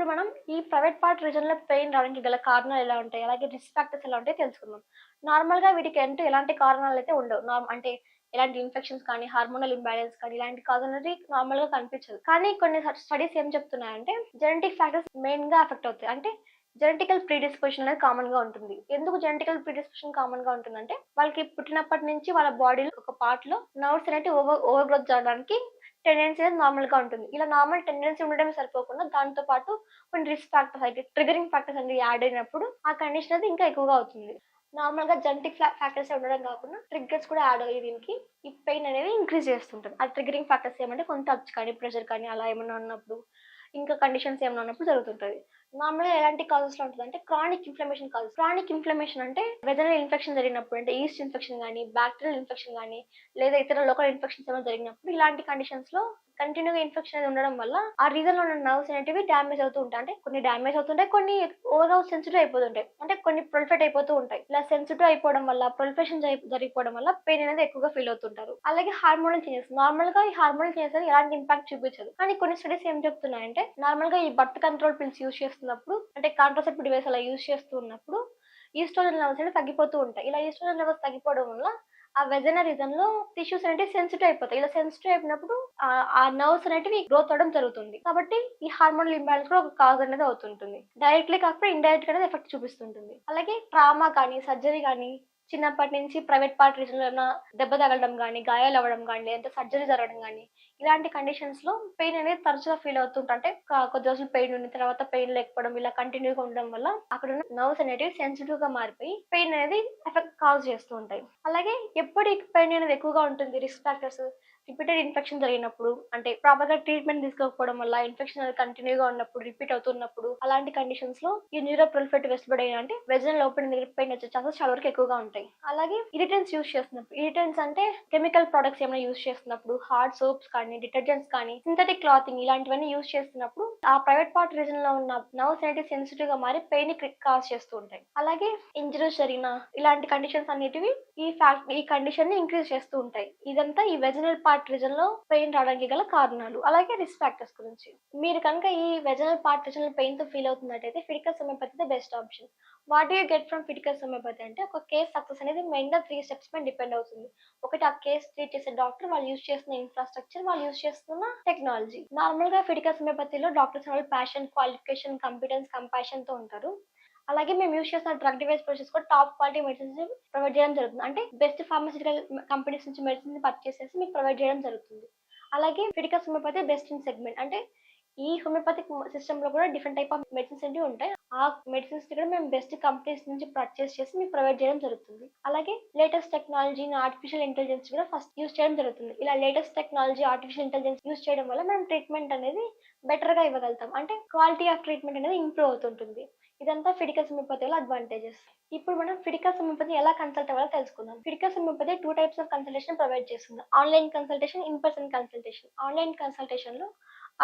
ఇప్పుడు మనం ఈ ప్రైవేట్ పార్ట్ రీజన్లో పెయిన్ రావడానికి గల కారణాలు ఎలా ఉంటాయి? అలాగే రిస్క్ ఫ్యాక్టర్స్ ఎలా ఉంటాయి తెలుసుకుందాం. నార్మల్గా వీటికి అంటూ ఎలాంటి కారణాలు అయితే ఉండవు. నార్మ్ అంటే ఎలాంటి ఇన్ఫెక్షన్స్ కానీ హార్మోనల్ ఇంబ్యాలెన్స్ కానీ ఇలాంటి కాజ్ అనేది నార్మల్గా కనిపించదు. కానీ కొన్ని స్టడీస్ ఏం చెప్తున్నాయంటే జెనెటిక్ ఫ్యాక్టర్స్ మెయిన్గా ఎఫెక్ట్ అవుతాయి. అంటే జెనెటికల్ ప్రీడిస్పోజిషన్ అనేది కామన్గా ఉంటుంది. ఎందుకు జెనెటికల్ ప్రీడిస్పోజిషన్ కామన్గా ఉంటుందంటే వాళ్ళకి పుట్టినప్పటి నుంచి వాళ్ళ బాడీలో ఒక పార్ట్లో నర్వ్స్ అనేవి ఓవర్ ఓవర్ గ్రోత్ జరగడానికి టెండెన్సీ అనేది నార్మల్గా ఉంటుంది. ఇలా నార్మల్ టెండెన్సీ ఉండడమే సరిపోకుండా దాంతో పాటు కొన్ని రిస్క్ ఫ్యాక్టర్స్ అయితే ట్రిగరింగ్ ఫ్యాక్టర్స్ అనేది యాడ్ అయినప్పుడు ఆ కండిషన్ అది ఇంకా ఎక్కువగా అవుతుంది. నార్మల్గా జెనటిక్ ఫ్యాక్టర్స్ ఉండడం కాకుండా ట్రిగ్గర్స్ కూడా యాడ్ అయ్యి దీనికి ఈ పెయిన్ అనేది ఇంక్రీజ్ చేస్తుంటుంది. ఆ ట్రిగరింగ్ ఫ్యాక్టర్స్ ఏమంటే కొంత టచ్ కానీ ప్రెషర్ కానీ అలా ఏమైనా ఉన్నప్పుడు ఇంకా కండిషన్స్ ఏమైనా ఉన్నప్పుడు జరుగుతుంటుంది. నార్మల్గా ఎలాంటి కాజెస్లో ఉంటుంది అంటే chronic inflammation causes chronic inflammation అంటే వెదర్ ఇన్ఫెక్షన్ జరిగినప్పుడు అంటే ఈస్ట్ ఇన్ఫెక్షన్ కానీ బ్యాక్టీరియల్ ఇన్ఫెక్షన్ కానీ లేదా ఇతర లోకల్ ఇన్ఫెక్షన్స్ ఏమైనా జరిగినప్పుడు ఇలాంటి కండిషన్స్లో కంటిన్యూగా ఇన్ఫెక్షన్ అనేది ఉండడం వల్ల ఆ రీజన్లో ఉన్న నర్వ్స్ అనేటివి డ్యామేజ్ అవుతూ ఉంటాయి. అంటే కొన్ని డ్యామేజ్ అవుతుంటాయి కొన్ని ఓవర్ సెన్సిటివ్ అయిపోతుంటాయి అంటే కొన్ని ప్రొలిఫెట్ అయిపోతూ ఉంటాయి. ఇలా సెన్సిటివ్ అయిపోవడం వల్ల ప్రొలిఫెషన్ జరిగిపోవడం వల్ల పెయిన్ అనేది ఎక్కువగా ఫీల్ అవుతుంటారు. అలాగే హార్మోనల్ చేంజెస్ నార్మల్గా ఈ హార్మోనల్ చేంజెస్ ఎలాంటి ఇంపాక్ట్ చూపించదు. కానీ కొన్ని స్టడీస్ ఏం చెప్తున్నాయంటే నార్మల్గా ఈ బర్త్ కంట్రోల్ పిల్స్ యూస్ చేస్తున్నప్పుడు అంటే కాంట్రాసెప్టివ్ డివైస్ అలా యూస్ చేస్తూ ఉన్నప్పుడు ఈస్ట్రోజన్ లెవెల్స్ అనేవి తగ్గిపోతూ ఉంటాయి. ఇలా ఈస్ట్రోజన్ లెవెల్స్ తగ్గిపోవడం వల్ల ఆ వెజన రీజన్లో టిష్యూస్ అనేవి సెన్సిటివ్ అయిపోతాయి. ఇలా సెన్సిటివ్ అయినప్పుడు ఆ నర్వ్స్ అనేటివి గ్రోత్ అవడం జరుగుతుంది. కాబట్టి ఈ హార్మోనల్ ఇంబ్యాలెన్స్ కూడా ఒక కాజ్ అనేది అవుతుంటుంది. డైరెక్ట్లీ కాకపోతే ఇండైరెక్ట్గా ఎఫెక్ట్ చూపిస్తుంటుంది. అలాగే ట్రామా కానీ సర్జరీ కానీ చిన్నప్పటి నుంచి ప్రైవేట్ పార్ట్ రీజన్లో దెబ్బ తగలడం కానీ గాయాలు అవ్వడం కానీ లేదంటే సర్జరీ జరగడం కానీ ఇలాంటి కండిషన్స్లో పెయిన్ అనేది తరచుగా ఫీల్ అవుతుంటే. కొద్ది రోజులు పెయిన్ ఉన్న తర్వాత పెయిన్ లేకపోవడం ఇలా కంటిన్యూగా ఉండడం వల్ల అక్కడ ఉన్న నర్వ్స్ అనేటివి సెన్సిటివ్గా మారిపోయి పెయిన్ అనేది ఎఫెక్ట్ కాజ్ చేస్తూ ఉంటాయి. అలాగే ఎప్పుడు పెయిన్ అనేది ఎక్కువగా ఉంటుంది? రిస్క్ ఫ్యాక్టర్స్ రిపీటెడ్ ఇన్ఫెక్షన్ జరిగినప్పుడు అంటే ప్రాపర్గా ట్రీట్మెంట్ తీసుకోకపోవడం వల్ల ఇన్ఫెక్షన్ అనేది కంటిన్యూగా ఉన్నప్పుడు రిపీట్ అవుతున్నప్పుడు అలాంటి కండిషన్స్లో ఈ న్యూరో ప్రొలిఫెట్ వెస్టిబడి అంటే వెజన్ ఓపెన్ దగ్గర పెయిన్ వచ్చే ఛాన్సెస్ చాలా వరకు ఎక్కువగా ఉంటాయి. అలాగే ఇరిటెన్స్ యూస్ చేస్తున్నప్పుడు ఇరిటెన్స్ అంటే కెమికల్ ప్రొడక్ట్స్ ఏమైనా యూస్ చేస్తున్నప్పుడు హార్డ్ సోప్స్ కానీ డిటర్జెంట్స్ కానీ సింథటిక్ క్లాతింగ్ ఇలాంటివన్నీ యూస్ చేస్తున్నప్పుడు ఆ ప్రైవేట్ పార్ట్ రీజన్లో ఉన్న నర్వ్స్ అనేవి సెన్సిటివ్గా మారి పెయిన్ కాజ్ చేస్తూ ఉంటాయి. అలాగే ఇంజరీస్ జరిగిన ఇలాంటి కండిషన్స్ అనేటివి ఈ ఫ్యాక్ట్ ఈ కండిషన్ని ఇంక్రీజ్ చేస్తూ ఉంటాయి. ఇదంతా ఈ వెజనల్ పార్ట్ రీజన్లో పెయిన్ రావడానికి గల కారణాలు. అలాగే రిస్క్ ఫ్యాక్టర్స్ గురించి. మీరు కనుక ఈ వెజనల్ పార్ట్ రీజన్లో పెయిన్తో ఫీల్ అవుతున్నట్టయితే ఫిడికల్ సమయపతి best option what you get from ఫిడికల్ సమయపతి అంటే ఒక కేస్ సక్సెస్ అనేది మెయిన్గా త్రీ స్టెప్స్ పైన డిపెండ్ అవుతుంది. ఒకటి ఆ కేస్ ట్రీట్ చేసే డాక్టర్ వాళ్ళు యూస్ చేస్తున్న ఇన్ఫ్రాస్ట్రక్చర్ వాళ్ళు యూస్ చేస్తున్న టెక్నాలజీ నార్మల్గా ఫిడికల్ సమయపతిలో డాక్టర్స్ వాళ్ళు ప్యాషన్ క్వాలిఫికేషన్ కంపిటెన్స్ కంపాషన్తో ఉంటారు. అలాగే మేము యూస్ చేస్తున్న డ్రగ్ డివైస్ ప్రొసెస్ కూడా టాప్ క్వాలిటీ మెడిసిన్స్ ప్రొవైడ్ చేయడం జరుగుతుంది. అంటే బెస్ట్ ఫార్మసిటికల్ కంపెనీస్ నుంచి మెడిసిన్స్ పర్చేస్ చేసి మీకు ప్రొవైడ్ చేయడం జరుగుతుంది. అలాగే ఫిడికల్ అయితే బెస్ట్ ఇన్ సెగ్మెంట్. అంటే ఈ హోమియోపతిక్ సిస్టమ్లో కూడా డిఫరెంట్ టైప్ ఆఫ్ మెడిసిన్స్ అనేవి ఉంటాయి. ఆ మెడిసిన్స్ కూడా మేము బెస్ట్ కంపెనీస్ నుంచి పర్చేస్ చేసి మీకు ప్రొవైడ్ చేయడం జరుగుతుంది. అలాగే లేటెస్ట్ టెక్నాలజీని ఆర్టిఫిషియల్ ఇంటెలిజెన్స్ కూడా ఫస్ట్ యూస్ చేయడం జరుగుతుంది. ఇలా latest technology artificial intelligence use చేయడం వల్ల మనం ట్రీట్మెంట్ అనేది బెటర్గా ఇవ్వగలుగుతాం. అంటే క్వాలిటీ ఆఫ్ ట్రీట్మెంట్ అనేది ఇంప్రూవ్ అవుతుంటుంది. ఇదంతా ఫిడికల్ హోమియోపతి వల్ల అడ్వాంటేజెస్ ఇప్పుడు మనం ఫిడికల్ హోమియోపతి ఎలా కన్సల్ట్ అవ్వాలో తెలుసుకుందాం. ఫిడికల్ homeopathy two types of consultation provide చేస్తుంది. Online consultation in person consultation online కన్సల్టేషన్లో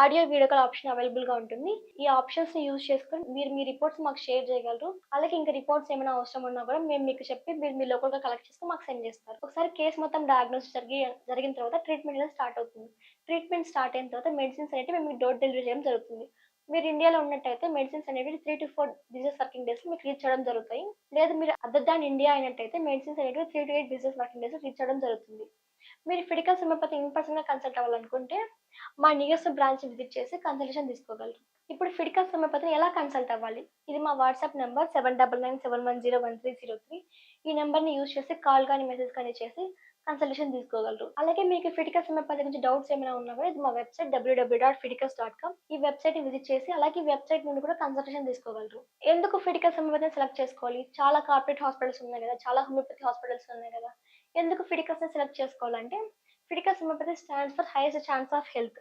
audio video call option అవైలబుల్గా ఉంటుంది. ఈ ఆప్షన్స్ని యూజ్ చేసుకొని మీరు మీ రిపోర్ట్స్ మాకు షేర్ చేయగలరు. అలాగే ఇంకా రిపోర్ట్స్ ఏమైనా అవసరం ఉన్నా కూడా మేము మీకు చెప్పి మీరు మీ లోకల్గా కలెక్ట్ చేసుకుని మాకు సెండ్ చేస్తారు. ఒకసారి కేసు మొత్తం డయాగ్నోస్ జరిగి జరిగిన తర్వాత ట్రీట్మెంట్ అనేది స్టార్ట్ అవుతుంది. ట్రీట్మెంట్ స్టార్ట్ అయిన తర్వాత మెడిసిన్స్ అనేవి మేము డోర్ డెలివరీ చేయడం జరుగుతుంది. మీరు ఇండియాలో ఉన్నట్టయితే మెడిసిన్స్ అనేవి three to four business working days మీకు రీచ్ చేయడం జరుగుతాయి. లేదా మీరు అదర్ దాన్ ఇండియా అయినట్టయితే మెడిసిన్స్ అనేవి three to eight business working days reach చేయడం జరుగుతుంది. మీరు ఫిడికల్ హోమియోపతి ఇన్ పర్సన్ కన్సల్ట్ అవ్వాలనుకుంటే మా నియర్స్ట్ బ్రాంచ్ విజిట్ చేసి కన్సల్టేషన్ తీసుకోగలరు. ఇప్పుడు ఫిడికల్ హోమియోపతిని ఎలా కన్సల్ట్ అవ్వాలి? ఇది మా WhatsApp number seven double nine seven one zero one three zero three ఈ నెంబర్ని యూజ్ చేసి కాల్ కానీ మెసేజ్ కానీ చేసి కన్సల్టేషన్ తీసుకోగలరు. అలాగే మీకు ఫిడికస్ హోమియోపతి గురించి డౌట్స్ ఏమైనా ఉన్నా కూడా ఇది మా website W W dot Fidicus dot com ఈ వెబ్సైట్ని విజిట్ చేసి అలాగే ఈ వెబ్సైట్ నుండి కూడా కన్సల్టేషన్ తీసుకోగలరు. ఎందుకు ఫిడికల్ హోమియోపతిని సెలెక్ట్ చేసుకోవాలి? చాలా కార్పొరేట్ హాస్పిటల్స్ ఉన్నాయి కదా చాలా హోమియోపతి హాస్పిటల్స్ ఉన్నాయి కదా. ఎందుకు ఫిడికస్ని సెలెక్ట్ చేసుకోవాలంటే Fidicus homeopathy stands for highest chance of health.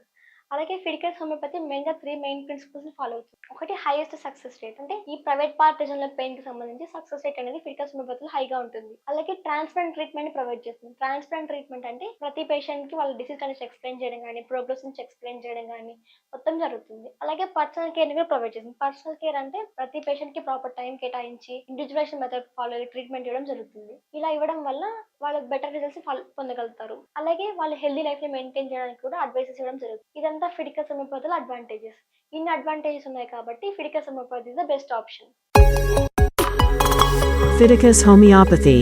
అలాగే ఫిడికస్ హోమియోపతి మెయిన్గా త్రీ మెయిన్ ప్రిన్సిపల్స్ ఫాలో అవుతుంది. ఒకటి హైయెస్ట్ సక్సెస్ రేట్ అంటే ఈ ప్రైవేట్ పార్ట్ పెయిన్కి సంబంధించి సక్సెస్ రేట్ అనేది ఫిడికస్ హోమియోపతిలో హైగా ఉంటుంది. అలాగే ట్రాన్స్ప్లాంట్ ట్రీట్మెంట్ ప్రొవైడ్ చేస్తుంది. ట్రాన్స్ప్లాంట్ ట్రీట్మెంట్ అంటే ప్రతి పేషెంట్కి వాళ్ళ డిసీజ్ కనీసం ఎక్స్ప్లెయిన్ చేయడం కానీ ప్రోగ్రెస్ నుంచి ఎక్స్ప్లెయిన్ చేయడం కానీ మొత్తం జరుగుతుంది. అలాగే పర్సనల్ కేర్ని కూడా ప్రొవైడ్ చేస్తుంది. పర్సనల్ కేర్ అంటే ప్రతి పేషెంట్కి ప్రాపర్ టైం కేటాయించి ఇండివిజువలైజేషన్ మెథడ్ ఫాలో అయ్యి ట్రీట్మెంట్ ఇవ్వడం జరుగుతుంది. ఇలా ఇవ్వడం వల్ల వాళ్ళు బెటర్ రిజల్ట్స్ పొందగలుగుతారు. అలాగే వాళ్ళ హెల్దీ లైఫ్ని మెయింటైన్ చేయడానికి కూడా అడ్వైసెస్ ఇవ్వడం జరుగుతుంది. ఇదంతా ఇదంతా ఫిడికస్ హోమియోపతిలో అడ్వాంటేజెస్ ఇన్ని అడ్వాంటేజెస్ ఉన్నాయి కాబట్టి Fidicus homeopathy is the best option Fidicus homeopathy